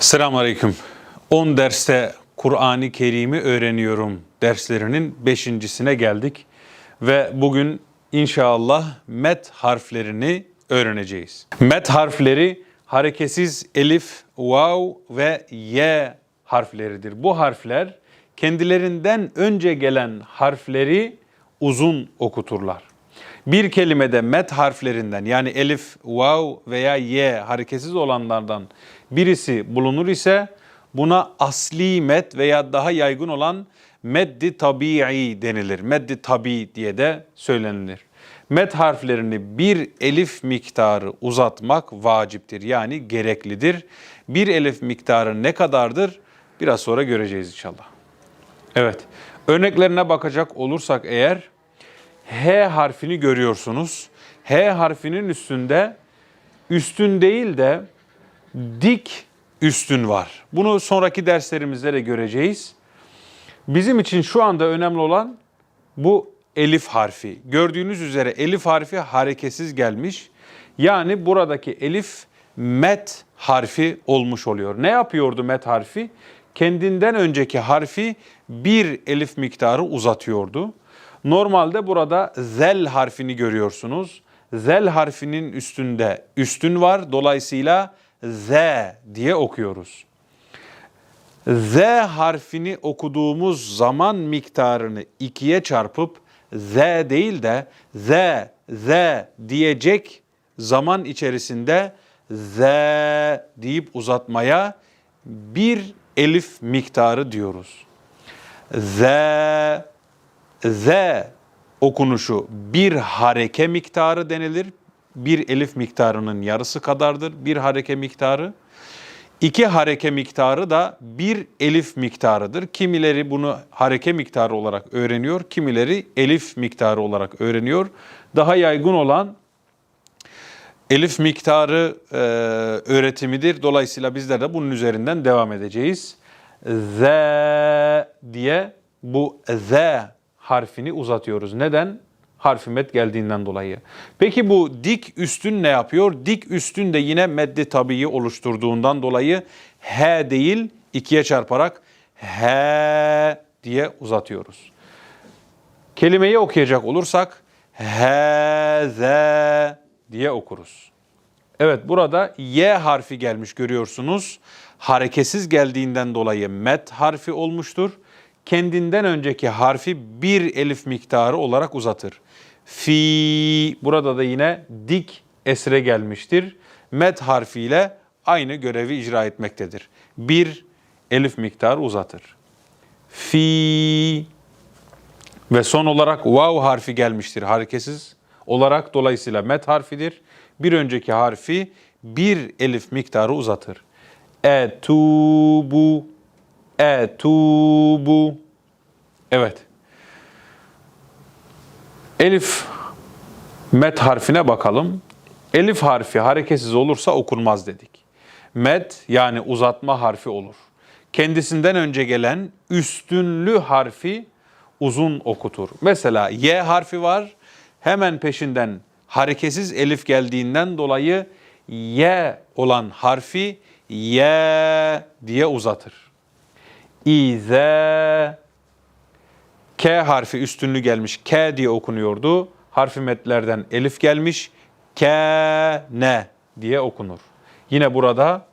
Selamun Aleyküm. 10 derste Kur'an-ı Kerim'i öğreniyorum derslerinin beşincisine geldik. Ve bugün inşallah met harflerini öğreneceğiz. Met harfleri hareketsiz elif, vav ve ye harfleridir. Bu harfler kendilerinden önce gelen harfleri uzun okuturlar. Bir kelimede met harflerinden yani elif, vav veya ye hareketsiz olanlardan birisi bulunur ise buna asli met veya daha yaygın olan meddi tabii denilir. Meddi tabi diye de söylenilir. Met harflerini bir elif miktarı uzatmak vaciptir yani gereklidir. Bir elif miktarı ne kadardır? Biraz sonra göreceğiz inşallah. Evet. Örneklerine bakacak olursak eğer H harfini görüyorsunuz. H harfinin üstünde üstün değil de dik üstün var. Bunu sonraki derslerimizde de göreceğiz. Bizim için şu anda önemli olan bu elif harfi. Gördüğünüz üzere elif harfi hareketsiz gelmiş. Yani buradaki elif met harfi olmuş oluyor. Ne yapıyordu met harfi? Kendinden önceki harfi bir elif miktarı uzatıyordu. Normalde burada zel harfini görüyorsunuz. Zel harfinin üstünde üstün var. Dolayısıyla z diye okuyoruz. Z harfini okuduğumuz zaman miktarını ikiye çarpıp Z değil de Z, Z diyecek zaman içerisinde Z deyip uzatmaya bir elif miktarı diyoruz. Z, Z okunuşu bir hareke miktarı denilir. Bir elif miktarının yarısı kadardır bir hareke miktarı. İki hareke miktarı da bir elif miktarıdır. Kimileri bunu hareke miktarı olarak öğreniyor, kimileri elif miktarı olarak öğreniyor. Daha yaygın olan elif miktarı e, öğretimidir. Dolayısıyla bizler de bunun üzerinden devam edeceğiz. Z diye bu Z harfini uzatıyoruz. Neden? Harfi met geldiğinden dolayı. Peki bu dik üstün ne yapıyor? Dik üstün de yine meddi tabiyi oluşturduğundan dolayı H değil ikiye çarparak H diye uzatıyoruz. Kelimeyi okuyacak olursak H, Z diye okuruz. Evet burada Y harfi gelmiş görüyorsunuz. Hareketsiz geldiğinden dolayı met harfi olmuştur. Kendinden önceki harfi bir elif miktarı olarak uzatır. Fi burada da yine dik esre gelmiştir. Met harfiyle aynı görevi icra etmektedir. Bir elif miktarı uzatır. Fi ve son olarak vav harfi gelmiştir hareketsiz olarak dolayısıyla met harfidir. Bir önceki harfi bir elif miktarı uzatır. Etubu Etubu Evet. Elif met harfine bakalım. Elif harfi hareketsiz olursa okunmaz dedik. Met yani uzatma harfi olur. Kendisinden önce gelen üstünlü harfi uzun okutur. Mesela Y harfi var. Hemen peşinden hareketsiz elif geldiğinden dolayı Y olan harfi Y diye uzatır. İze K harfi üstünlü gelmiş. K diye okunuyordu. Harfi metlerden elif gelmiş. K ne diye okunur. Yine burada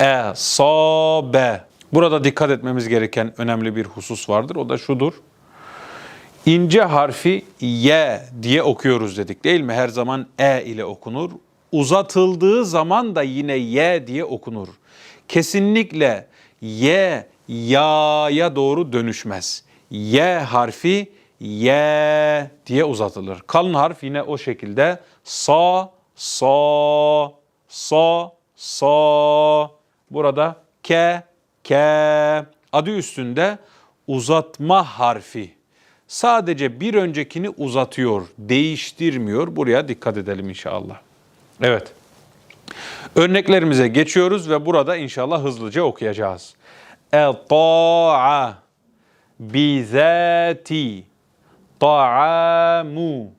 e sa be. Burada dikkat etmemiz gereken önemli bir husus vardır. O da şudur. İnce harfi y diye okuyoruz dedik değil mi? Her zaman e ile okunur. Uzatıldığı zaman da yine y diye okunur. Kesinlikle y ya'ya doğru dönüşmez. Y harfi y diye uzatılır. Kalın harf yine o şekilde sa sa sa sa burada ke ke adı üstünde uzatma harfi. Sadece bir öncekini uzatıyor, değiştirmiyor. Buraya dikkat edelim inşallah. Evet. Örneklerimize geçiyoruz ve burada inşallah hızlıca okuyacağız. El-ta'a bizati ta'amu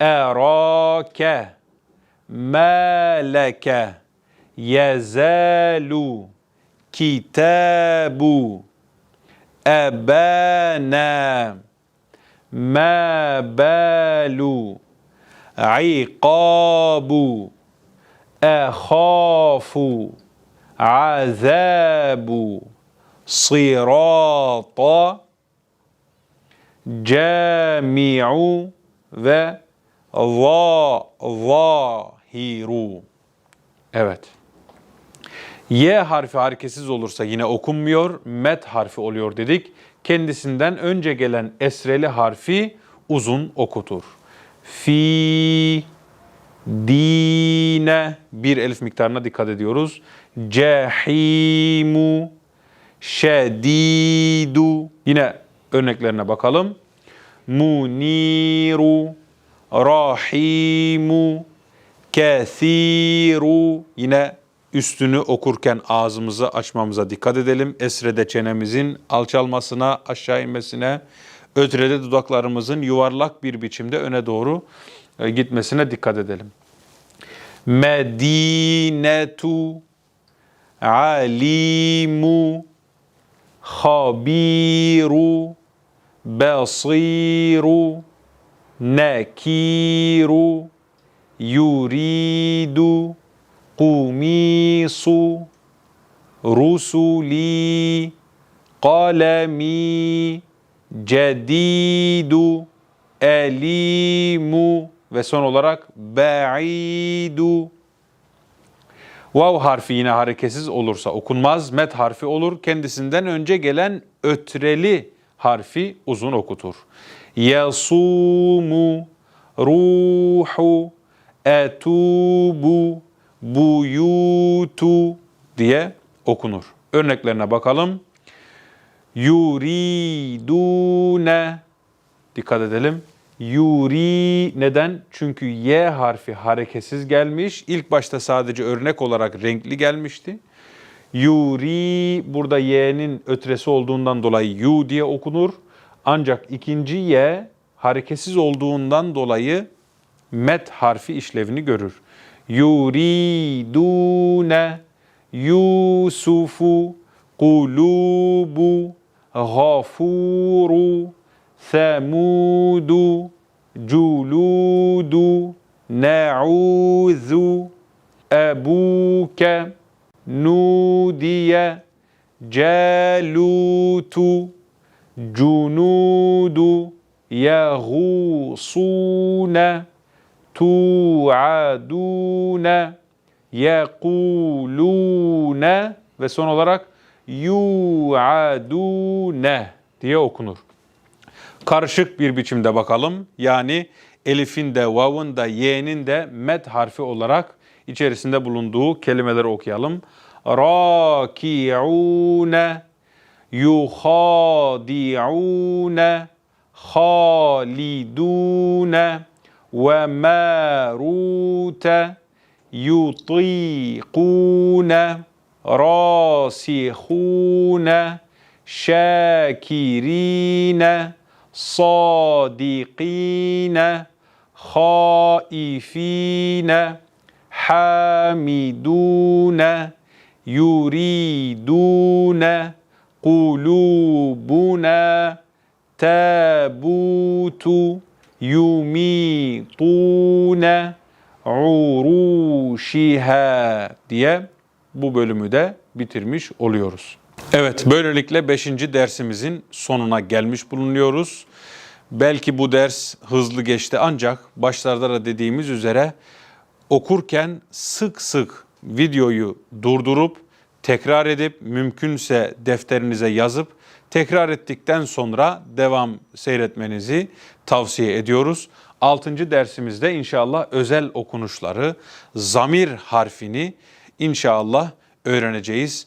erake maleke yezalu kitabu ebana ma balu iqabu akhafu azabu sirata cami'u ve za zahiru. Evet. Y harfi hareketsiz olursa yine okunmuyor, met harfi oluyor dedik. Kendisinden önce gelen esreli harfi uzun okutur. Fi, dine, bir elif miktarına dikkat ediyoruz. Cehimu, şedidu. Yine örneklerine bakalım. Muniru, rahimu, kethiru. Yine üstünü okurken ağzımızı açmamıza dikkat edelim. Esrede çenemizin alçalmasına, aşağı inmesine, ötrede dudaklarımızın yuvarlak bir biçimde öne doğru gitmesine dikkat edelim. Medinetu alimu habiru basiru nakiru yuridu kumisu rusuli قلمي جديد أليم ve son olarak ba'idu. Vav harfi yine hareketsiz olursa okunmaz. Met harfi olur. Kendisinden önce gelen ötreli harfi uzun okutur. Yasumu, ruhu, etubu, buyutu diye okunur. Örneklerine bakalım. Yuridune dikkat edelim. Yuri neden? Çünkü Y harfi hareketsiz gelmiş. İlk başta sadece örnek olarak renkli gelmişti. Yuri burada Y'nin ötresi olduğundan dolayı yu diye okunur. Ancak ikinci Y hareketsiz olduğundan dolayı met harfi işlevini görür. Yuridune Yusufu kulubu gafuru Semudu, Culudu, Ne'udhu, Ebuke, Nudiye, Calutu, Cunudu, Yağusune, Tu'adune, Yekulune ve son olarak Yu'adune diye okunur karışık bir biçimde bakalım. Yani elifin de, vav'ın da, y'nin de met harfi olarak içerisinde bulunduğu kelimeleri okuyalım. Raki'une, yuhadi'une, halidune ve marute, yutiqune, rasihune, şakirine, صادقين خائفين حامدون يريدون قلوبنا تابوت يميطون عروشها diye bu bölümü de bitirmiş oluyoruz. Evet, böylelikle 5. dersimizin sonuna gelmiş bulunuyoruz. Belki bu ders hızlı geçti ancak başlarda da dediğimiz üzere okurken sık sık videoyu durdurup tekrar edip mümkünse defterinize yazıp tekrar ettikten sonra devam seyretmenizi tavsiye ediyoruz. 6. dersimizde inşallah özel okunuşları, zamir harfini inşallah öğreneceğiz.